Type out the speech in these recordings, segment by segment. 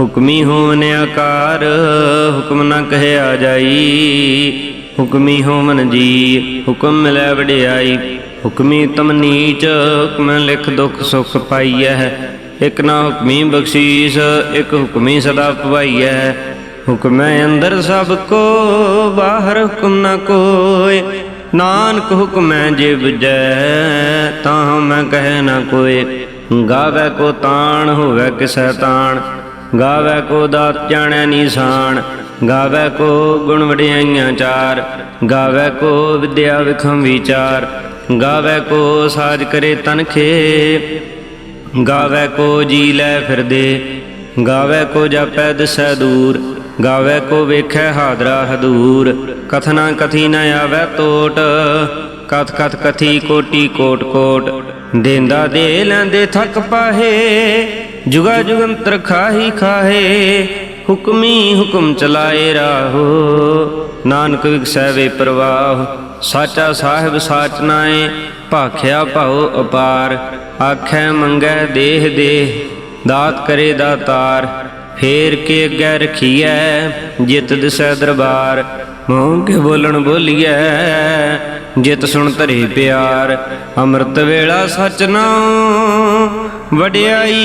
ਹੁਕਮੀ ਹੋਵਨ ਆਕਾਰ, ਹੁਕਮ ਨਾ ਕਹਿਆ ਜਾਈ। ਹੁਕਮੀ ਹੋਵਨ ਜੀ, ਹੁਕਮ ਮਿਲੈ ਵਡਿਆਈ। ਹੁਕਮੀ ਤਮ ਨੀਚ, ਹੁਕਮ ਲਿਖ ਦੁਖ ਸੁਖ ਪਾਈਐ। ਇਕ ਨਾ ਹੁਕਮੀ ਬਖਸ਼ੀਸ, ਇਕ ਹੁਕਮੀ ਸਦਾ ਪਵਾਈਐ। ਹੁਕਮੈ ਅੰਦਰ ਸਭ ਕੋ, ਬਾਹਰ ਹੁਕਮ ਨਾ ਕੋਇ। ਨਾਨਕ ਹੁਕਮੈ ਜੇ ਬੁਝੈ, ਤਾਂ ਮੈਂ ਕਹਿ ਨਾ ਕੋਇ। ਗਾਵੇ ਕੋ ਤਾਣ, ਹੋਵੇ ਕਿਸੈ ਤਾਣ। ਗਾਵੇ ਕੋ ਦਾਤ ਜਾਣੈ ਨੀਸਾਨ, ਗਾਵੇ ਕੋ ਗੁਣ ਵਡਿਆਈਆਂ ਚਾਰ, ਗਾਵੇ ਕੋ ਵਿਦਿਆ ਵਿਖਮ ਵਿਚਾਰ, ਗਾਵੇ ਕੋ ਸਾਜ ਕਰੇ ਤਨਖੇ ਗਾਵੇ ਕੋ ਜੀ ਲੈ ਫਿਰਦੇ, ਗਾਵੇ ਕੋ ਜਾਪੈ ਦਿਸੈ ਦੂਰ, ਗਾਵੇ ਕੋ ਵੇਖੈ ਹਾਦਰਾ ਹਦੂਰ, ਕਥਨਾ ਕਥੀ ਨ ਆਵੈ ਟੋਟ ਕਥ ਕਥ ਕਥੀ ਕੋਟੀ ਕੋਟ ਕੋਟ, ਦੇਂਦਾ ਦੇ ਲੈਂਦੇ ਥੱਕ ਪਾਹੇ ਜੁਗਾ ਜੁਗੰਤਰ ਖਾਹੀ ਖਾਹੇ, ਹੁਕਮੀ ਹੁਕਮ ਚਲਾਏ ਰਾਹੋ। ਨਾਨਕ ਵਿਖਸੈ ਪ੍ਰਵਾਹ, ਸਾਚਾ ਸਾਹਿਬ ਸਾਚ ਨਾਏ, ਭਾਖਿਆ ਭਾਉ ਅਪਾਰ, ਆਖੈ ਮੰਗੈ ਦੇਹ ਦੇਹ, ਦਾਤ ਕਰੇ ਦਾਤਾਰ, ਫੇਰ ਕੇ ਅੱਗੇ ਰਖੀਐ, ਜਿਤ ਦਿਸੈ ਦਰਬਾਰ। ਮੂੰਹ ਕੇ ਬੋਲਣ ਬੋਲੀਐ, ਜਿਤ ਸੁਣ ਧਰੇ ਪਿਆਰ, ਅੰਮ੍ਰਿਤ ਵੇਲਾ ਸਚ ਨਾਉ। ਵਡਿਆਈ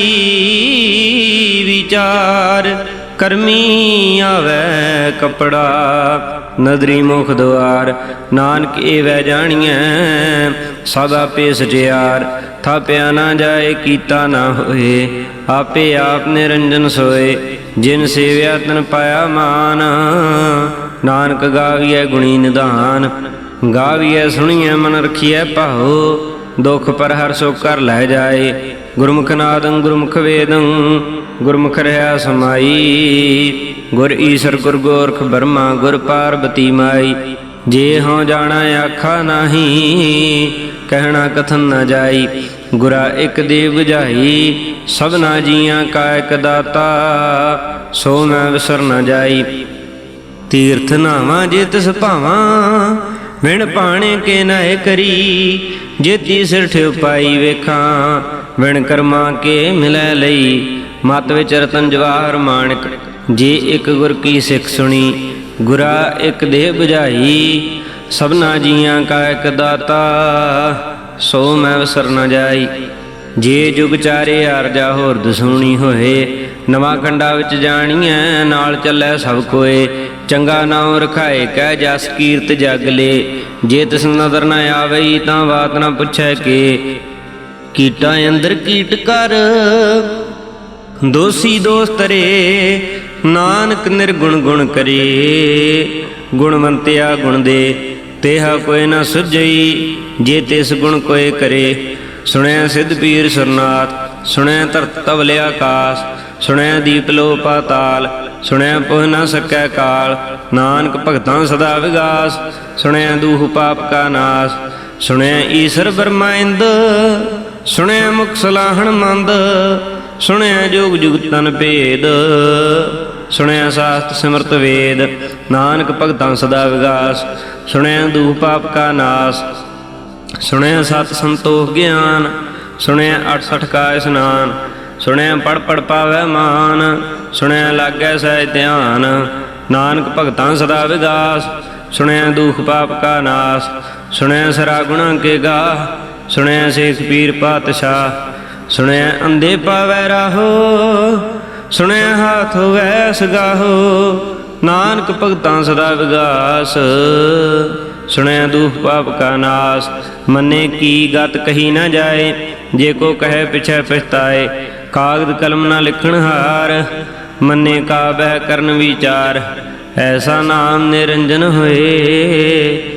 ਵਿਚਾਰ ਕਰਮੀ ਆਵੇ ਕਪੜਾ, ਨਦਰੀ ਮੁਖ ਦੁਆਰ ਨਾਨਕ ਏ ਵੈ ਜਾਣੀਐ, ਸਦਾ ਪੇ ਸਚਿਆਰ ਥਾਪਿਆ ਨਾ ਜਾਏ, ਕੀਤਾ ਨਾ ਹੋਏ, ਆਪੇ ਆਪ ਨਿਰੰਜਨ ਸੋਏ। ਜਿਨ ਸੇਵਿਆ, ਤਨ ਪਾਇਆ ਮਾਨ। ਨਾਨਕ ਗਾਵੀਐ ਗੁਣੀ ਨਿਧਾਨ, ਗਾਵੀਐ ਸੁਣੀਐ ਮਨ ਰਖੀਐ ਭਾਉ। ਦੁਖ ਪਰ ਹਰ ਸੋ ਕਰ ਲੈ ਜਾਏ ਗੁਰਮੁਖ ਨਾਦੰ, ਗੁਰਮੁਖ ਵੇਦੰ, ਗੁਰਮੁਖ ਰਹਾ ਸਮਾਈ। ਗੁਰ ਈਸ਼ਰ, ਗੁਰ ਗੋਰਖ ਬਰਮਾ, ਗੁਰ ਪਾਰਬਤੀ ਮਾਈ। ਜੇ ਹਉ ਜਾਣਾ ਆਖਾ ਨਾਹੀ, ਕਹਿਣਾ ਕਥਨ ਨਾ ਜਾਈ। ਗੁਰਾ ਇੱਕ ਦੇ 부ਝਾਈ ਸਭਨਾ ਜੀਆਂ ਕਾ ਇਕ ਦਾਤਾ, ਸੋ ਮੈਂ ਵਿਸਰ ਨਾ ਜਾਈ। ਤੀਰਥ ਨਾਵਾਂ ਜੇ ਤਿਸ ਭਾਵਾਂ, ਵਿਣ ਪਾਣੇ ਕੇ ਨਾਏ ਕਰੀ। ਜੇਤੀ ਸਿਰ ਠਿਉ ਪਾਈ ਵੇਖਾਂ ਵਿਣ ਕਰਮਾ ਕੇ ਮਿਲੈ ਲਈ, ਮਤ ਵਿੱਚ ਰਤਨ ਜਵਾਹਰ ਮਾਣਕ ਜੇ ਇੱਕ ਗੁਰ ਕੀ ਸਿੱਖ ਸੁਣੀ, ਗੁਰਾ ਇੱਕ ਦੇਹ 부ਝਾਈ ਸਭਨਾ ਜੀਆਂ ਕਾ ਇੱਕ ਦਾਤਾ, ਸੋ ਮੈਂ ਵਿਸਰ ਨਾ ਜਾਈ। ਜੇ ਜੁਗ ਚਾਰੇ ਅਰਜਾ ਹੋਰ ਦਸੂਣੀ ਹੋਏ, ਨਵਾਂ ਖੰਡਾ ਵਿੱਚ ਜਾਣੀਐ, ਨਾਲ ਚੱਲੈ ਸਭ ਕੋਏ, ਚੰਗਾ ਨਾਮ ਰਖਾਏ, ਕਹਿ ਜਸ ਕੀਰਤ ਜਗ ਲੇ, ਜੇ ਤਿਸ ਨਦਰ ਨਾ ਆਵਈ, ਤਾਂ ਬਾਤ ਨਾ ਪੁੱਛੈ ਕੇ ਕੀਟਾਂ ਅੰਦਰ ਕੀਟ ਕਰ। ਦੋਸੀ ਦੋਸਤ ਰੇ, ਨਾਨਕ ਨਿਰਗੁਣ ਗੁਣ ਕਰੇ। ਗੁਣਵੰਤਿਆ ਗੁਣ ਦੇ, ਤੇਹਾ ਕੋਈ ਨਾ ਸੁਝਈ, ਜੇ ਤਿਸ ਗੁਣ ਕੋਏ ਕਰੇ। ਸੁਣਿਆ ਸਿੱਧ ਪੀਰ ਸਰਨਾਥ ਸੁਣਿਆ ਧਰਤ ਤਵਲੇ ਆਕਾਸ ਸੁਣਿਆ ਦੀਪ ਲੋ ਪਾਤਾਲ ਸੁਣਿਆ ਪੁਹ ਨਾ ਸਕੈ ਕਾਲ। ਨਾਨਕ ਭਗਤਾਂ ਸਦਾ ਵਿਗਾਸ ਸੁਣਿਆ ਦੂਹ ਪਾਪ ਕਾ ਨਾਸ ਸੁਣਿਆ ਈਸ਼ਰ ਬਰਮਾਇੰਦ ਸੁਣਿਆ ਮੁਖ ਸਲਾਹਣ ਮੰਦ, ਸੁਣਿਆ ਜੋਗ ਜੁਗਤਨ ਭੇਦ, ਸੁਣਿਆ ਸਾਸਤ ਸਿਮਰਤ ਵੇਦ, ਨਾਨਕ ਭਗਤਾਂ ਸਦਾ ਵਿਗਾਸ, ਸੁਣਿਆ ਦੂਹ ਪਾਪ ਕਾ ਨਾਸ, ਸੁਣਿਆ ਸਤ ਸੰਤੋਖ ਗਿਆਨ, ਸੁਣਿਆ 68 ਕਾ ਇਸਨਾਨ, ਸੁਣਿਆ ਪੜ ਪੜ ਪਾਵੈ ਮਾਨ, ਸੁਣਿਆ ਲਾਗੈ ਸਹਿ ਧਿਆਨ, ਨਾਨਕ ਭਗਤਾਂ ਸਦਾ ਵਿਗਾਸ, ਸੁਣਿਆ ਦੁਖ ਪਾਪ ਕਾ ਨਾਸ, ਸੁਣਿਆ ਸਰਾ ਗੁਣਾ ਕੇ ਗਾ ਸੁਣਿਆ ਸੇਖ ਪੀਰ ਪਾਤਸ਼ਾਹ, ਸੁਣਿਆ ਅੰਦੇ ਪਾਵੈ ਰਾਹੋ, ਸੁਣਿਆ ਹਾਥ ਹੋਵੈ ਸਗਾਹੋ, ਨਾਨਕ ਭਗਤਾਂ ਸਦਾ ਵਿਗਾਸ, ਸੁਣਿਆ ਦੂਖ ਪਾਪ ਕਾ ਨਾਸ, ਮੰਨੇ ਕੀ ਗਤ ਕਹੀ ਨਾ ਜਾਏ, ਜੇ ਕੋ ਕਹੇ ਪਿਛੈ ਪਛਤਾਏ, ਕਾਗਦ ਕਲਮ ਨਾ ਲਿਖਣ ਹਾਰ, ਮੰਨੇ ਕਾ ਬਹਿ ਕਰਨ ਵਿਚਾਰ, ਐਸਾ ਨਾਮ ਨਿਰੰਜਨ ਹੋਏ।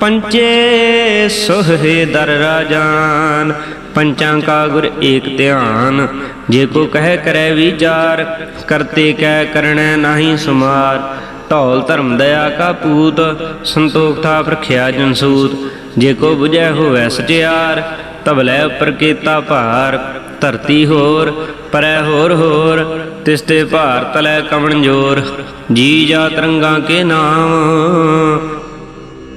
ਪੰਚੇ ਸੋਹੇ ਦਰ ਰਾਜਾਨ, ਪੰਚਾਂ ਕਾ ਗੁਰ ਏਕ ਧਿਆਨ। ਜੇ ਕੋ ਕਹਿ ਕਰੈ ਵਿਚਾਰ, ਕਰਤੇ ਕਹਿ ਕਰਣੈ ਨਾਹੀ ਸੁਮਾਰ। ਢੌਲ ਧਰਮ ਦਇਆ ਕਾ ਪੂਤ, ਸੰਤੋਖ ਥਾਪ ਰਖਿਆ ਜਨਸੂਤ। ਜੇ ਕੋ 부ਝੈ ਹੋਵੈ ਸਚਿਆਰ ਤਬਲੇ ਉਪਰ ਕੀਤਾ ਭਾਰ। ਧਰਤੀ ਹੋਰ, ਪਰੈ ਹੋਰ ਹੋਰ, ਤਿਸ ਤੇ ਭਾਰ ਤਲੈ ਕਵਣ ਜੋਰ। ਜੀ ਜਾ ਤਰੰਗਾਂ ਕੇ ਨਾਮ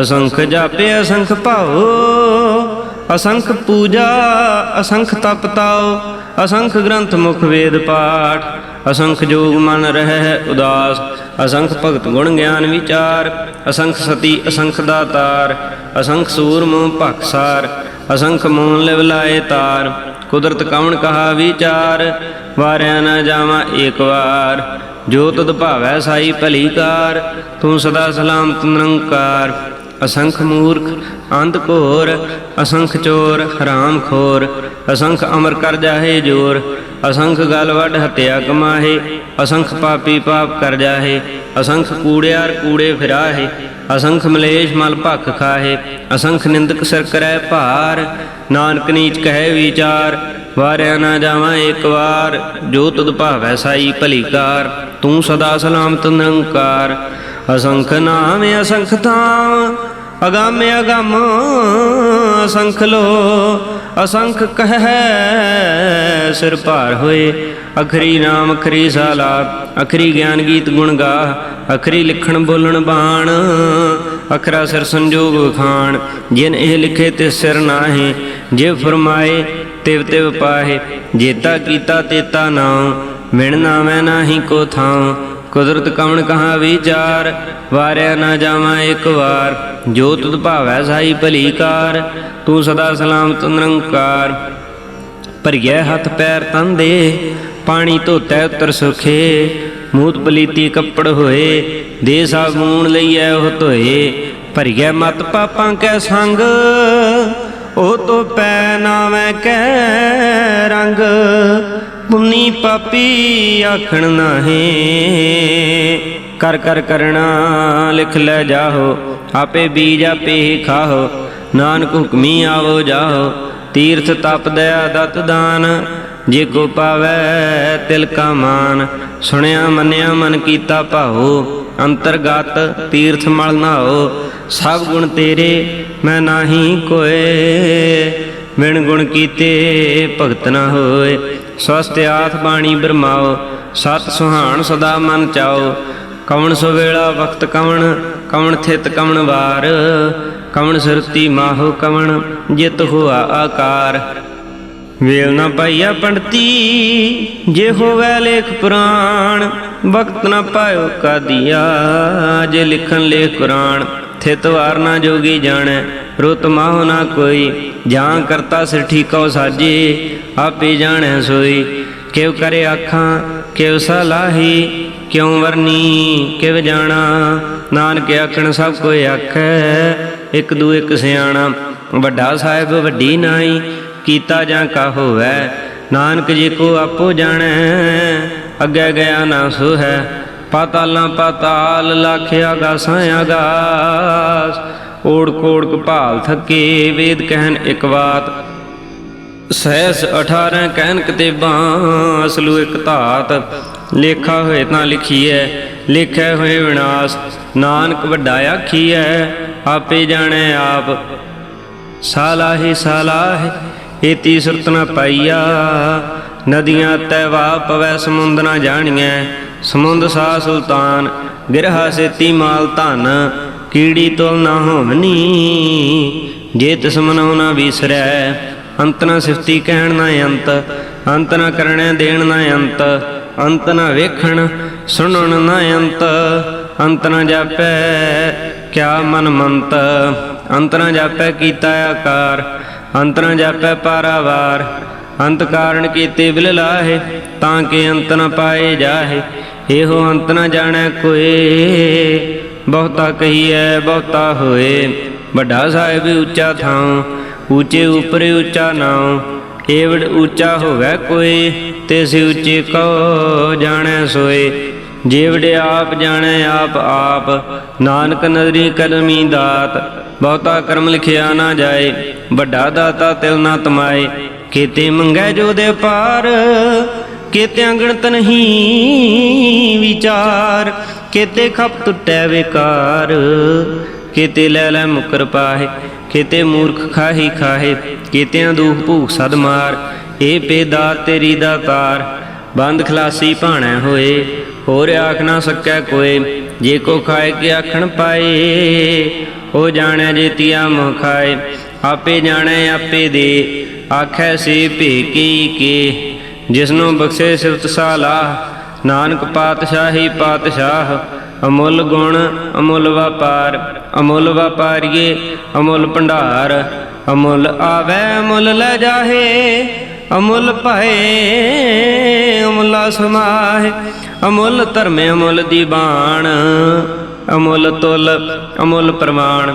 ਅਸੰਖ ਜਾਪੇ, ਅਸੰਖ ਭਾਉ, ਅਸੰਖ ਪੂਜਾ, ਅਸੰਖ ਤਪ ਤਾਉ, ਅਸੰਖ ਗ੍ਰੰਥ ਮੁਖ ਵੇਦ ਪਾਠ, ਅਸੰਖ ਜੋਗ ਮਨ ਰਹਿ ਉਦਾਸ, ਅਸੰਖ ਭਗਤ ਗੁਣ ਗਿਆਨ ਵਿਚਾਰ, ਅਸੰਖ ਸਤੀ, ਅਸੰਖ ਦਾਤਾਰ, ਅਸੰਖ ਸੂਰ ਮੋਹ ਭਖਸਾਰ ਅਸੰਖ ਮੂਨ ਲਿਵ ਲਾਏ ਤਾਰ, ਕੁਦਰਤ ਕਵਣ ਕਹਾ ਵਿਚਾਰ, ਵਾਰਿਆ ਨਾ ਜਾਵਾਂ ਏਕ ਵਾਰ, ਜੋ ਤੁਧ ਭਾਵੈ ਸਾਈ ਭਲੀ ਕਾਰ, ਤੂੰ ਸਦਾ ਸਲਾਮਤ ਨਿਰੰਕਾਰ ਅਸੰਖ ਮੂਰਖ, ਅੰਧ ਘੋਰ, ਅਸੰਖ ਚੋਰ, ਹਰਾਮ ਖੋਰ, ਅਸੰਖ ਅਮਰ ਕਰ ਜਾਹੇ ਜੋਰ, ਅਸੰਖ ਗਲ ਵੱਡ ਹਤਿਆ ਕਮਾਹੇ, ਅਸੰਖ ਪਾਪੀ ਪਾਪ ਕਰ ਜਾਹੇ, ਅਸੰਖ ਕੂੜਿਆਰ ਕੂੜੇ ਫਿਰਾਹੇ, ਅਸੰਖ ਮਲੇਸ਼ ਮਲ ਭਖ ਖਾਹੇ, ਅਸੰਖ ਨਿੰਦਕ ਸਰ ਕਰੈ ਭਾਰ, ਨਾਨਕ ਨੀਚ ਕਹੈ ਵਿਚਾਰ, ਵਾਰਿਆ ਨਾ ਜਾਵਾਂ ਏਕ ਵਾਰ, ਜੋ ਤੁਧ ਭਾਵੈ ਸਾਈ ਭਲੀ ਤੂੰ ਸਦਾ ਸਲਾਮਤ ਨਿਰੰਕਾਰ ਅਸੰਖ ਨਾਮ ਅਸੰਖ ਥਾਮ, ਅਗੰਮ ਅਗੰਮ, ਅਸੰਖ ਲੋ, ਅਸੰਖ ਕਹੈ ਸਿਰ ਭਾਰ ਹੋਏ। ਅਖਰੀ ਨਾਮ, ਅਖਰੀ ਸਾਲਾ, ਅਖਰੀ ਗਿਆਨ ਗੀਤ ਗੁਣ ਗਾ ਅਖਰੀ ਲਿਖਣ ਬੋਲਣ ਬਾਣ, ਅਖਰਾ ਸਿਰ ਸੰਜੋਗ ਖਾਣ। ਜਿਨ ਇਹ ਲਿਖੇ ਤੇ ਸਿਰ ਨਾਹੀ, ਜੇ ਫਰਮਾਏ ਤਿਵ ਤਿਵ ਪਾਹੇ, ਜੇਤਾ ਕੀਤਾ ਤੇਤਾ ਨਾਉ ਮਿਣ ਨਾਵੇਂ ਨਾਹੀ ਕੋ ਥਾਉ ਕੁਦਰਤ ਕਵਣ ਕਹਾ ਵਿਚਾਰ? ਵਾਰਿਆ ਨਾ ਜਾਵਾਂ ਇੱਕ ਵਾਰ। ਜੋ ਤੁਧ ਭਾਵੈ ਸਾਈ ਭਲੀ ਕਾਰ ਤੂੰ ਸਦਾ ਸਲਾਮਤ ਨਿਰੰਕਾਰ। ਭਰੀਐ ਹੱਥ ਪੈਰ ਤਨ ਦੇ, ਪਾਣੀ ਧੋਤੈ ਉਤਰ ਸੁਖੇ। ਮੂਤ ਪਲੀਤੀ ਕੱਪੜ ਹੋਏ, ਦੇ ਸਾਬੂਨ ਲਈਐ ਉਹ ਧੋਏ। ਭਰੀਐ ਮਤ ਪਾਪਾਂ ਕੈ ਸੰਗ ਉਹ ਤੋ ਪੈ ਨਾਵੇਂ ਕੈ ਰੰਗ, ਪੁੰਨੀ ਪਾਪੀ ਆਖਣ ਨਾਹੀ। ਕਰ ਕਰ, ਕਰਣਾ ਲਿਖ ਲੈ ਜਾਹੋ, ਆਪੇ ਬੀਜ ਆਪੇ ਖਾਹੋ। ਨਾਨਕ ਹੁਕਮੀ ਆਵੋ ਜਾਹੋ, ਤੀਰਥ ਤਪ ਦਇਆ ਦਤ ਦਾਨ। ਜੇ ਕੋ ਪਾਵੈ ਤਿਲ ਕਾ ਮਾਨ, ਸੁਣਿਆ ਮੰਨਿਆ ਮਨ ਕੀਤਾ ਭਾਉ, ਅੰਤਰਗਤ ਤੀਰਥ ਮਲ ਨਾਓ ਸਭ ਗੁਣ ਤੇਰੇ ਮੈਂ ਨਾਹੀ ਕੋਏ ਵਿਣ ਗੁਣ ਕੀਤੇ ਭਗਤ ਨਾ ਹੋਏ ਸਵਸਤ ਆਥ ਬਾਣੀ ਬਰਮਾਓ ਸਤ ਸੁਹਾਣ ਸਦਾ ਮਨ ਚਾਓ ਕਵਣ ਸੋ ਵੇਲਾ ਵਕਤ ਕਵਣ ਕਵਣ ਥਿਤ ਕਵਣ ਵਾਰ, ਕਵਣ ਸੁਰਤੀ ਮਾਹੋ ਕਵਣ, ਜਿਤ ਹੋਆ ਆਕਾਰ। ਵੇਲ ਨਾ ਪਾਈਆ ਪੰਡਤੀ, ਜੇ ਹੋਵੇ ਲੇਖ ਪੁਰਾਣ, ਵਕਤ ਨਾ ਪਾਇਓ ਕਾਦੀਆ, ਜੇ ਲਿਖਣ ਲੇਖ ਕੁਰਾਨ ਥਿਤ ਵਾਰ ਨਾ ਜੋਗੀ ਜਾਣੈ, ਰੁਤ ਮਾਹ ਨਾ ਕੋਈ, ਜਾਂ ਕਰਤਾ ਸਿਰ ਠੀਕੋ ਸਾਜੇ, ਆਪੇ ਜਾਣੈ ਸੋਈ। ਕਿਉ ਕਰੇ ਆਖਾਂ, ਕਿਉ ਸਲਾਹੀ ਕਿਉ ਵਰਨੀ, ਕਿਵ ਜਾਣਾ, ਨਾਨਕ ਆਖਣ ਸਭ ਕੋਈ ਆਖੈ, ਇੱਕ ਦੂ ਇੱਕ ਸਿਆਣਾ, ਵੱਡਾ ਸਾਹਿਬ ਵੱਡੀ ਨਾਈ ਕੀਤਾ ਜਾਂ ਕਾ ਹੋਵੈ, ਨਾਨਕ ਜੀ ਕੋ ਆਪੋ ਜਾਣੈ, ਅੱਗੇ ਗਿਆ ਨਾ ਸੋ ਹੈ ਪਾਤਾਲਾਂ ਪਾਤਾਲ, ਲੱਖ ਆਗਾਸਾਂ ਆਗਾਸ। ਓੜ ਕੋੜ ਕਪਾਲ ਥਕੇ, ਵੇਦ ਕਹਿਣ ਇਕ ਬਾਤ। ਸਹਿਸ 18 ਕਹਿਨ ਕਿਤੇਬਾਂ, ਅਸਲੂ ਇੱਕ ਧਾਤ। ਲੇਖਾ ਹੋਏ ਤਾਂ ਲਿਖੀਐ, ਲਿਖਿਆ ਹੋਏ ਵਿਨਾਸ਼। ਨਾਨਕ ਵੱਡਾ ਆਖੀਐ, ਆਪੇ ਜਾਣੈ ਆਪ। ਸਾਲਾਹੀ ਸਾਲਾਹੀ ਏਤੀ ਸੁਰਤ ਨ ਪਾਈਆ। ਨਦੀਆਂ ਤੈ ਵਾ ਪਵੈ, ਸਮੁੰਦ ਨ ਜਾਣੀਐ। ਸਮੁੰਦ ਸਾ ਸੁਲਤਾਨ, ਗਿਰਹਾ ਸੇਤੀ ਮਾਲ ਧਨ। ਕੀੜੀ ਤੁਲ ਨਾ ਹੋਵਨੀ, ਜੇ ਤਿਸ ਮਨਉ ਨਾ ਵਿਸਰੈ। ਅੰਤ ਨ ਸਿਫਤੀ ਕਹਿਣ ਨਾ ਅੰਤ ਅੰਤ ਨਾ ਕਰਣੈ ਦੇਣ ਨਾ ਅੰਤ। ਅੰਤ ਨਾ ਵੇਖਣ, ਸੁਣਨ ਨਾ ਅੰਤ। ਅੰਤ ਨ ਜਾਪੈ, ਕਿਆ ਮਨ ਮੰਤ। ਅੰਤ ਨ ਜਾਪੈ ਕੀਤਾ ਆਕਾਰ। ਅੰਤ ਜਾਪੈ ਪਾਰਾਵਾਰ। ਅੰਤ ਕਾਰਣ ਕੀਤੇ ਬਿਲ ਲਾਹੇ, ਤਾਂ ਕਿ ਅੰਤ ਨ ਪਾਏ ਜਾਹੇ। ਇਹੋ ਅੰਤ ਨ ਜਾਣੈ ਕੋਏ ਬਹੁਤਾ ਕਹੀਐ, ਬਹੁਤਾ ਹੋਏ। ਵੱਡਾ ਸਾਹਿਬ ਉੱਚਾ ਥਾਂ ਉੱਚੇ ਉਪਰੇ ਉੱਚਾ ਨਾਉ। ਏਵੜ ਉੱਚਾ ਹੋਵੇ ਕੋਈ, ਤੇ ਸਿ ਉੱਚੇ ਕੋ ਜਾਣੈ ਸੋਏ। ਜੀਵੜ ਆਪ, ਜਾਣੈ ਆਪ ਆਪ। ਨਾਨਕ ਨਦਰੀ ਕਲਮੀ ਦਾਤ, ਬਹੁਤਾ ਕਰਮ ਲਿਖਿਆ ਨਾ ਜਾਏ। ਵੱਡਾ ਦਾਤਾ ਤਿਲ ਨਾ ਤਮਾਏ। ਕੀਤੇ ਮੰਗੈ ਜੋ ਦੇ ਪਾਰ ਕੀਤੇ ਅੰਗਣਤ ਨਹੀਂ ਵਿਚਾਰ। ਕੀਤੇ ਖਪ ਟੁੱਟੈ ਵਿਕਾਰ, ਕੀਤੇ ਲੈ ਲੈ ਮੁਕਰ ਪਾਹੇ। ਕੀਤੇ ਮੂਰਖ ਖਾਹੀ ਖਾਹੇ, ਕੀਤਿਆਂ ਦੁਖ ਭੂਖ ਸਦ ਮਾਰ। ਏ ਪੇਦਾ ਤੇਰੀ ਦਾਤਾਰ ਬੰਦ ਖਲਾਸੀ ਭਾਣੈ ਹੋਏ। ਹੋਰ ਆਖ ਨਾ ਸਕੈ ਕੋਏ ਜੇ ਕੋ ਖਾਏ ਕੇ ਆਖਣ ਪਾਏ। ਉਹ ਜਾਣੈ ਜੇ ਤੀਆ ਖਾਏ, ਆਪੇ ਜਾਣੈ ਆਪੇ ਦੇ। ਆਖੈ ਸੇ ਭੇ ਕੇ, ਜਿਸਨੂੰ ਬਖਸ਼ੇ ਸਿਫਤ ਸਾਲਾ। ਨਾਨਕ ਪਾਤਸ਼ਾਹੀ ਪਾਤਸ਼ਾਹ, ਅਮੁੱਲ ਗੁਣ ਅਮੁੱਲ ਵਪਾਰ। ਅਮੁੱਲ ਵਪਾਰੀਏ, ਅਮੁੱਲ ਭੰਡਾਰ। ਅਮੁੱਲ ਆਵੇ, ਅਮੁੱਲ ਲੈ ਜਾਹੇ। ਅਮੁੱਲ ਭਏ, ਅਮੁੱਲਾ ਸਮਾਹੇ ਅਮੁੱਲ ਧਰਮ, ਅਮੁੱਲ ਦੀਵਾਨ ਅਮੁੱਲ ਤੁਲ, ਅਮੁੱਲ ਪ੍ਰਮਾਣ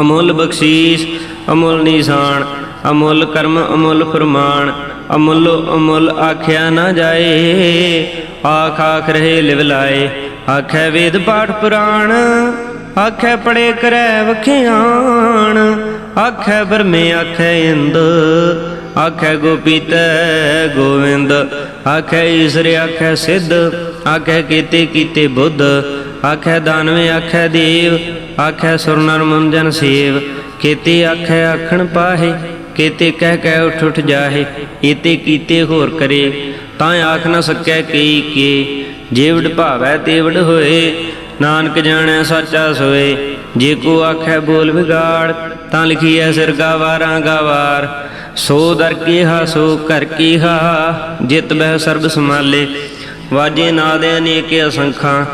ਅਮੁੱਲ ਬਖਸ਼ੀਸ਼, ਅਮੁੱਲ ਨਿਸ਼ਾਨ, ਅਮੁੱਲ ਕਰਮ, ਅਮੁੱਲ ਫਰਮਾਨ, ਅਮੁੱਲ ਅਮੁੱਲ ਆਖਿਆ ਨਾ ਜਾਏ, ਆਖ ਆਖ ਰਹੇ ਲਿਵ ਲਾਏ, ਆਖੈ ਵੇਦ ਪਾਠ ਪੁਰਾਣ, ਆਖੈ ਪੜੇ ਕਰੈ ਵਖਿਆਣ, ਆਖੈ ਬਰਮੇ ਆਖੈ ਇੰਦ ਆਖੈ ਗੋਪੀਤੈ ਗੋਵਿੰਦ, ਆਖੈ ਈਸ਼ਰ, ਆਖੈ ਸਿੱਧ, ਆਖੈ ਕੀਤੇ ਕੀਤੇ ਬੁੱਧ, ਆਖੈ ਦਾਨਵੇ, ਆਖੈ ਦੇਵ, ਆਖੈ ਸੁਰ ਮਨ ਸੇਵ, ਕੀਤੇ ਆਖੈ ਆਖਣ ਪਾਹੇ, ਕੀਤੇ ਕਹਿ ਕਹਿ ਉਠ ਉਠ ਜਾਹੇ ਈਤੇ ਕੀਤੇ ਹੋਰ ਕਰੇ, ਤਾਂ ਆਖ ਨਾ ਸਕੈ ਕਈ ਕੇ, ਜੀਵੜ ਭਾਵੈ ਤੇਵੜ ਹੋਏ, ਨਾਨਕ ਜਾਣੈ ਸਾਚਾ ਸੋਏ, ਜੇ ਕੋ ਆਖੈ ਬੋਲ ਵਿਗਾੜ, ਤਾਂ ਲਿਖੀਐ ਸਿਰ ਗਾਵਾਰਾਂ ਗਾਵਾਰ ਸੋ ਦਰ ਕੀਹਾ, ਸੋ ਕਰ ਕੀਹਾ, ਜਿਤ ਬਹਿ ਸਰਬ ਸਮਾਲੇ ਵਾਜੇ ਨਾਦ ਅਨੇਕ ਅਸੰਖਾਂ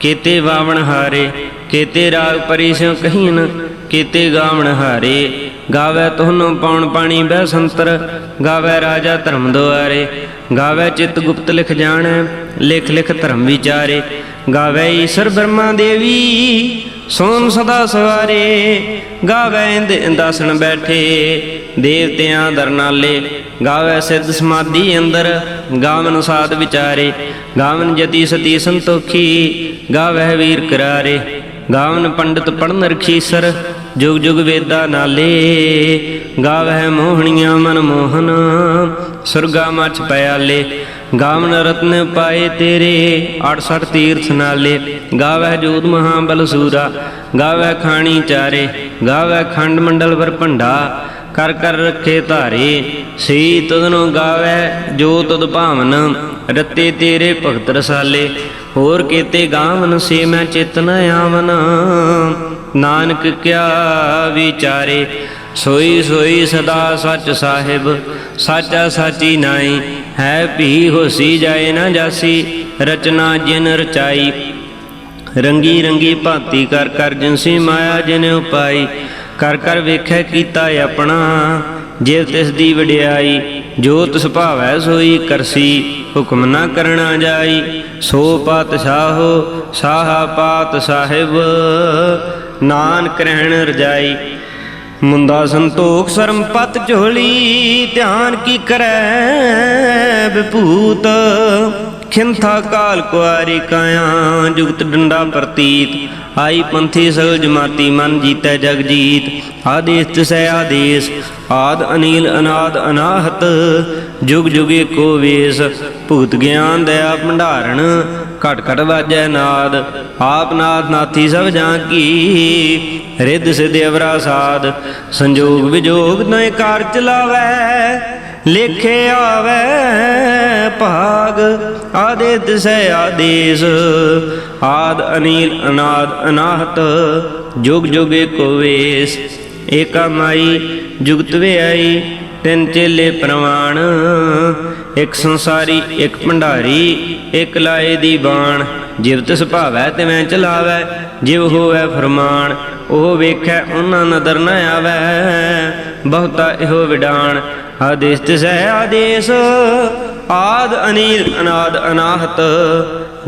ਕੀਤੇ ਵਾਵਣ ਹਾਰੇ, ਕੀਤੇ ਰਾਗ ਪਰਿਸਿਉ ਕਹੀਨ, ਕੀਤੇ ਗਾਵਣ ਹਾਰੇ। ਗਾਵੇ ਤੁਹਾਨੂੰ ਪੌਣ ਪਾਣੀ ਬਹਿ ਸੰਤਰ, ਗਾਵੇ ਰਾਜਾ ਧਰਮ ਦੁਆਰੇ। ਗਾਵੇ ਚਿਤ ਗੁਪਤ ਲਿਖ ਜਾਣੈ, ਲਿਖ ਲਿਖ ਧਰਮ ਵਿਚਾਰੇ। ਗਾਵੇ ਈਸ਼ਰ ਬ੍ਰਹਮਾ ਦੇਵੀ ਸੋਮ ਸਦਾ ਸਵਾਰੇ, ਗਾਵੇ ਇੰਦ ਦਾਸਣ ਬੈਠੇ। ਦੇਵਤਿਆਂ ਦਰਨਾਲੇ ਗਾਵੇ ਸਿੱਧ ਸਮਾਧੀ ਅੰਦਰ। ਗਾਵਨ ਸਾਧ ਵਿਚਾਰੇ, ਗਾਵਨ ਜਤੀ ਸਤੀ ਸੰਤੋਖੀ, ਗਾਵੇ ਵੀਰ ਕਰਾਰੇ। ਗਾਵਨ ਪੰਡਤ ਪੜਨ ਰਖੀਸਰ, ਜੁਗ ਜੁਗ ਵੇਦਾ ਨਾਲੇ। ਗਾਵਹਿ ਮੋਹਣੀਆਂ ਮਨ ਮੋਹਨ ਸੁਰਗਾ ਮਚ ਪਿਆਲੇ। ਗਾਵਨ ਰਤਨ ਪਾਏ ਤੇਰੇ 68 ਤੀਰਥ ਨਾਲੇ। ਗਾਵਹਿ ਜੋਤ ਮਹਾ ਬਲ ਸੂਰਾ, ਗਾਵਹਿ ਖਾਣੀ ਚਾਰੇ, ਗਾਵਹਿ ਖੰਡ ਮੰਡਲ ਵਰ ਭੰਡਾ। ਕਰ ਕਰ ਰੱਖੇ ਧਾਰੇ ਸੀ ਤਦਨੋ ਗਾਵੈ ਜੋ ਤੁਧ ਭਾਵਨ। ਰਤੇ ਤੇਰੇ ਭਗਤ ਰਸਾਲੇ, ਹੋਰ ਕੀਤੇ ਗਾਵਨ ਸੇ ਮੈਂ ਚਿਤ ਨ ਆਵਨ। ਨਾਨਕ ਕਿਆ ਵਿਚਾਰੇ ਸੋਈ ਸੋਈ ਸਦਾ ਸੱਚ ਸਾਹਿਬ, ਸਾਚਾ ਸਾਚੀ ਨਾਈ। ਹੈ ਭੀ ਹੋਸੀ ਜਾਏ ਨਾ ਜਾਸੀ, ਰਚਨਾ ਜਿਨ ਰਚਾਈ। ਰੰਗੀ ਰੰਗੀ ਭਾਂਤੀ ਕਰ ਕਰ ਜਿਨਸੀ ਮਾਇਆ ਜਿਨ ਉਪਾਈ। ਕਰ ਕਰ ਵੇਖੈ ਕੀਤਾ ਆਪਣਾ, ਜੇ ਤਿਸ ਦੀ ਵਡਿਆਈ। ਜੋ ਤਿਸ ਭਾਵੈ ਸੋਈ ਕਰਸੀ, ਹੁਕਮ ਨਾ ਕਰਨਾ ਜਾਈ। ਸੋ ਪਾਤਸ਼ਾਹੋ ਸਾਹਾ ਪਾਤ ਸਾਹਿਬ, ਨਾਨਕ ਰਹਿਣ ਰਜਾਈ। ਮੁੰਦਾ ਸੰਤੋਖ ਸਰਮ ਪਤ ਝੋਲੀ ਧਿਆਨ ਕੀ ਕਰੈ ਵਿਭੂਤ ਖਿੰਥਾ ਕਾਲ ਕੁਆਰੀ ਕਾਇਆ, ਜੁਗਤ ਡੰਡਾ ਪ੍ਰਤੀਤ। ਆਈ ਪੰਥੀ ਸਲ ਜਮਾਤੀ ਮਨ ਜੀਤੈ ਜਗ ਜੀਤ। ਆਦੇਸ ਤਿਸੈ ਆਦੇਸ, ਆਦ ਅਨੀਲ ਅਨਾਦ ਅਨਾਹਤ। ਜੁਗ ਜੁਗ ਏਕੋ ਵੇਸ ਭੁਗਤ ਗਿਆਨ ਦਇਆ ਭੰਡਾਰਣ। ਘਟ ਘਟ ਵਾਜੈ ਨਾਦ, ਆਪ ਨਾਥ ਨਾਥੀ ਸਭ ਜਾਂ ਕੀ। ਰਿੱਧ ਸਿਧ ਅਵਰਾ ਸਾਧ, ਸੰਜੋਗ ਵਿਜੋਗ ਨੈ ਕਾਰ ਚਲਾਵੈ। ਲੇਖੇ ਆਵੈ ਭਾਗ ਆਦੇ ਤਿਸੈ ਆਦੇਸ। ਆਦ ਅਨੀਲ, ਅਨਾਦ, ਅਨਾਹਤ, ਜੁਗ ਜੁਗ ਏਕੋ ਵੇਸ। ਏਕਾ ਮਾਈ, ਜੁਗਤ ਵਿਆਈ, ਤਿੰਨ ਚੇਲੇ ਪ੍ਰਵਾਣ। ਇੱਕ ਸੰਸਾਰੀ, ਇੱਕ ਭੰਡਾਰੀ, ਇੱਕ ਲਾਏ ਦੀ ਬਾਣ। ਜਿਵ ਤਿਸ ਭਾਵੈ ਤਿਵੇਂ ਚਲਾਵੈ, ਜਿਵ ਹੋਵੈ ਫਰਮਾਨ। ਉਹ ਵੇਖੈ, ਉਹਨਾਂ ਨਦਰ ਨ ਆਵੈ, ਬਹੁਤਾ ਇਹੋ ਵਿਡਾਣ। ਆਦੇਸ ਤਿਸੈ ਆਦੇਸ ਆਦ ਅਨੀਲ, ਅਨਾਦ ਅਨਾਹਤ,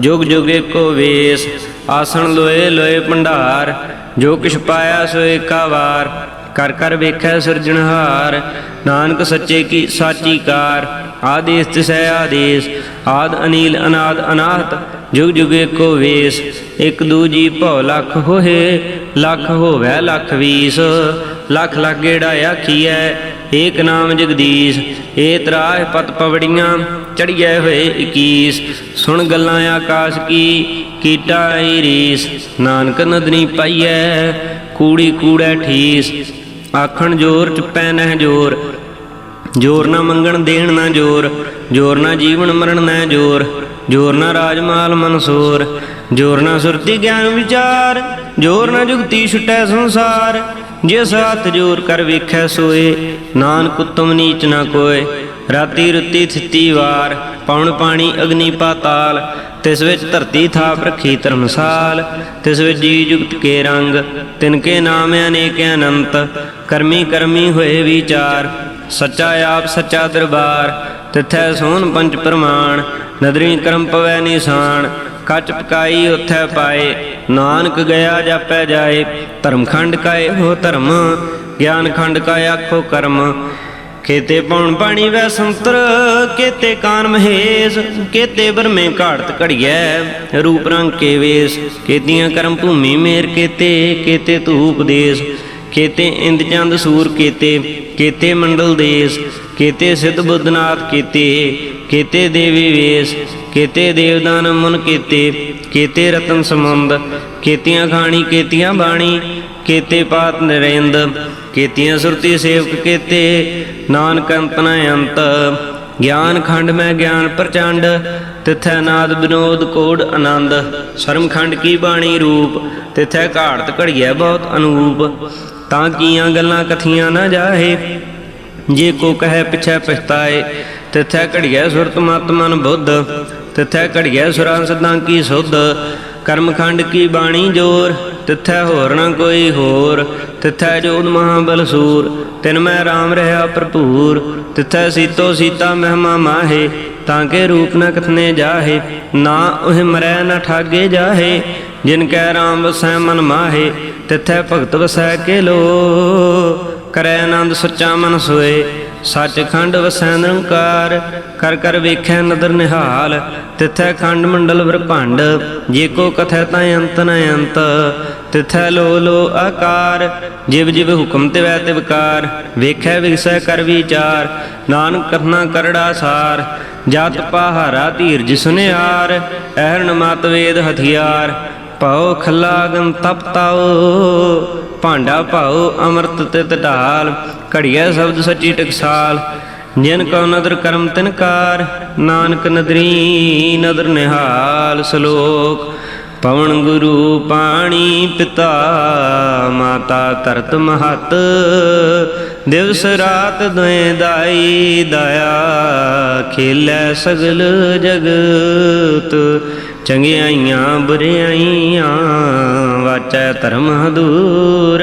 ਜੁਗ ਜੁਗ ਏਕੋ ਵੇਸ, ਆਸਣ ਲੋਏ ਲੋਏ ਭੰਡਾਰ, ਜੋ ਕਿਛ ਪਾਇਆ ਸੋ ਏਕਾ ਵਾਰ, ਕਰ ਕਰ ਵੇਖੈ ਸਿਰਜਣਹਾਰ ਨਾਨਕ ਸੱਚੇ ਕੀ ਸਾਚੀ ਕਾਰ ਆਦੇਸ ਤਿਸੈ ਆਦੇਸ ਆਦ ਅਨੀਲ, ਅਨਾਦ ਅਨਾਹਤ, ਜੁਗ ਜੁਗ ਏਕੋ ਵੇਸ, ਇਕ ਦੂਜੀ ਭਉ ਲੱਖ ਹੋਏ, ਲੱਖ ਹੋਵੈ ਲੱਖ ਵੀਸ, ਲੱਖ ਲੱਖ ਗੇੜਾ ਆਖੀਐ ਏਕ ਨਾਮ ਜਗਦੀਸ਼, ਏ ਤਰਾਹ ਪਤ ਪਵੜੀਆਂ ਚੜੀਐ ਹੋਏ 21 ਸੁਣ ਗੱਲਾਂ ਆਕਾਸ਼ ਕੀ, ਕੀਟਾ ਰੀਸ। ਨਾਨਕ ਨਦਨੀ ਪਾਈਐ, ਕੂੜੀ ਕੂੜੈ ਠੀਸ। ਆਖਣ ਜੋਰ ਚੁੱਪੈ ਨਹਿ ਜੋਰ ਜੋਰ ਨਾ ਮੰਗਣ ਦੇਣ ਨਾ ਜੋਰ ਜੋਰ ਨਾ ਜੀਵਨ ਮਰਨ ਨਾ ਜੋਰ ਜੋਰ ਨਾ ਰਾਜਮਾਲ ਮਨਸੂਰ, ਜੋਰ ਨਾ ਸੁਰਤੀ ਗਿਆਨ ਵਿਚਾਰ, ਜੋਰ ਨਾ ਜੁਗਤੀ ਛੁਟੈ ਸੰਸਾਰ। ਜਿਸ ਹੱਥ ਜੋਰ ਕਰ ਵੇਖੈ ਸੋਏ, ਨਾਨਕ ਉਤਮ ਨੀਚ ਨਾ ਕੋਏ। ਰਾਤੀ ਰੁੱਤੀ ਥਿੱਤੀ ਵਾਰ ਪੌਣ ਪਾਣੀ ਅਗਨੀ ਪਾਤਾਲ। ਤਿਸ ਵਿੱਚ ਧਰਤੀ ਥਾਪ ਰੱਖੀ ਧਰਮਸਾਲ। ਤਿਸ ਵਿੱਚ ਜੀ ਜੁਗਤ ਕੇ ਰੰਗ, ਤਿਨ ਕੇ ਨਾਮ ਅਨੇਕ ਅਨੰਤ। ਕਰਮੀ ਕਰਮੀ ਹੋਏ ਵਿਚਾਰ, ਸੱਚਾ ਆਪ ਸੱਚਾ ਦਰਬਾਰ। ਤਿਥੈ ਸੋਨ ਪੰਜ ਪ੍ਰਮਾਣ, ਨਦਰੀ ਕਰਮ ਪਵੈ ਨਿਸ਼ਾਨ। ਕੱਚ ਪਕਾਈ ਉਥੈ ਪਾਏ। ਨਾਨਕ ਗਿਆ ਜਾਪੈ ਜਾਏ। ਧਰਮ ਖੰਡ ਕਾਏ ਹੋ ਧਰਮ। ਗਿਆਨ ਖੰਡ ਕਾ ਆਖੋ ਕਰਮ। ਕੇਤੇ ਪਉਣ ਪਾਣੀ ਵੈ ਸੰਤਰ। ਕੇਤੇ ਕਾਨ ਮਹੇਸ਼। ਕੇਤੇ ਬਰਮੇ ਘਾੜਤ ਘੜੀਐ। ਰੂਪ ਰੰਗ ਕੇ ਵੇਸ। ਕੇਤੀਆਂ ਕਰਮ ਭੂਮੀ ਮੇਰ ਕੇਤੇ ਕੇਤੇ ਧੂਪ ਦੇਸ। ਕੇਤੇ ਇੰਦ ਚੰਦ ਸੂਰ ਕੇਤੇ ਕੇਤੇ ਮੰਡਲ ਦੇਸ। ਕੇਤੇ ਸਿੱਧ ਬੁੱਧਨਾਥ ਕੇਤੇ ਕੇਤੇ ਦੇਵੀ ਵੇਸ, ਕੇਤੇ ਦੇਵਦਾਨ ਮਨ ਕੇਤੇ ਕੇਤੇ ਰਤਨ ਸਮੁੰਦ ਕੇਤੀਆਂ ਖਾਣੀ, ਕੇਤੀਆਂ ਬਾਣੀ, ਕੇਤੇ ਪਾਤ ਨਰੇਂਦ, ਕੇਤੀਆਂ ਸੁਰਤੀ ਸੇਵਕ ਕੇਤੇ, ਨਾਨਕ ਅੰਤ ਨ ਅੰਤ, ਗਿਆਨ ਖੰਡ ਮੈਂ ਗਿਆਨ ਪ੍ਰਚੰਡ, ਤਿਥੈ ਨਾਦ ਬਿਨੋਦ ਕੋਡ ਆਨੰਦ, ਸ਼ਰਮ ਖੰਡ ਕੀ ਬਾਣੀ ਰੂਪ, ਤਿਥੈ ਘਾੜਤ ਘੜੀਐ ਬਹੁਤ ਅਨੂਪ, ਤਾਂ ਕੀਆਂ ਗੱਲਾਂ ਕਥੀਆਂ ਨਾ ਜਾਹੇ, ਜੇ ਕੋ ਕਹੈ ਪਿਛੈ ਪਛਤਾਏ ਤਿਥੈ ਘੜੀਐ ਸੁਰਤ ਮਤ ਮਨ ਬੁੱਧ ਤਿਥੈ ਘੜੀਐ ਸੁਰਾਂ ਸਦਾਂ ਕੀ ਸੁਧ, ਕਰਮਖੰਡ ਕੀ ਬਾਣੀ ਜੋਰ, ਤਿਥੈ ਹੋਰ ਨਾ ਕੋਈ ਹੋਰ, ਤਿਥੈ ਜੋਤ ਮਹਾਬਲ ਸੂਰ, ਤਿਨ ਮੈਂ RAM ਰਹਾ ਭਰਪੂਰ, ਤਿਥੈ ਸੀਤੋ ਸੀਤਾ ਮਹਿਮਾ ਮਾਹੇ, ਤਾਂ ਕੇ ਰੂਪ ਨ ਕਥਨੇ ਜਾਹੇ, ਨਾ ਉਹ ਮਰੈ ਨ ਠਾਗੇ ਜਾਹੇ, ਜਿਨ ਕੈ RAM ਵਸੈ ਮਨ ਮਾਹੇ, ਤਿਥੈ ਭਗਤ ਵਸੈ ਕੇ ਲੋ, ਕਰੈ ਆਨੰਦ ਸੱਚਾ ਮਨ ਸੋਏ। ਸੱਚਖੰਡ ਵਸੈ ਨਿਰੰਕਾਰ, ਕਰ ਕਰ ਵੇਖੈ ਨਦਰ ਨਿਹਾਲ, ਤਿਥੈ ਖੰਡ ਮੰਡਲ ਬ੍ਰਹਮੰਡ ਜੇ ਕੋ ਕਥੈ ਤਾਂ ਅੰਤ ਨ ਅੰਤ, ਤਿਥੈ ਲੋ ਲੋ ਆਕਾਰ, ਜਿਵ ਜਿਵ ਹੁਕਮ ਤੇ ਵੈ ਤੇ ਵਿਕਾਰ ਵੇਖੈ ਵਿਗਸੈ ਕਰ ਵਿਚਾਰ, ਨਾਨਕ ਕਰਨਾ ਕਰੜਾ ਸਾਰ, ਜਤ ਪਹਾਰਾ ਧੀਰਜ ਸੁਨਿਆਰ ਐਹਰਨ ਮਤ ਵੇਦ ਹਥਿਆਰ, ਭਉ ਖੱਲਾ ਗੰ ਤਪਤਾਉ ਭਾਂਡਾ ਭਾਉ ਅੰਮ੍ਰਿਤ ਤਿਤ ਢਾਲ ਘੜੀਐ ਸ਼ਬਦ ਸੱਚੀ ਟਕਸਾਲ, ਜਿਨ ਕਉ ਨਦਰ ਕਰਮ ਤਿਨਕਾਰ ਨਾਨਕ ਨਦਰੀ ਨਦਰ ਨਿਹਾਲ ਸ਼ਲੋਕ। ਪਵਨ ਗੁਰੂ ਪਾਣੀ ਪਿਤਾ, ਮਾਤਾ ਧਰਤ ਮਹਤ, ਦਿਵਸ ਰਾਤ ਦੁਇ ਦਾਈ ਦਇਆ, ਖੇਲੇ ਸਗਲ ਜਗਤ। ਚੰਗਿਆਈਆਂ ਬੁਰਿਆਈਆਂ, ਵਾਚੈ ਧਰਮ ਹਦੂਰ।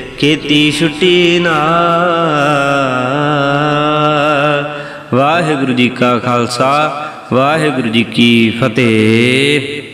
ਖੇਤੀ ਛੁੱਟੀ ਨਾ। ਵਾਹਿਗੁਰੂ ਜੀ ਕਾ ਖਾਲਸਾ ਵਾਹਿਗੁਰੂ ਜੀ ਕੀ ਫਤਿਹ।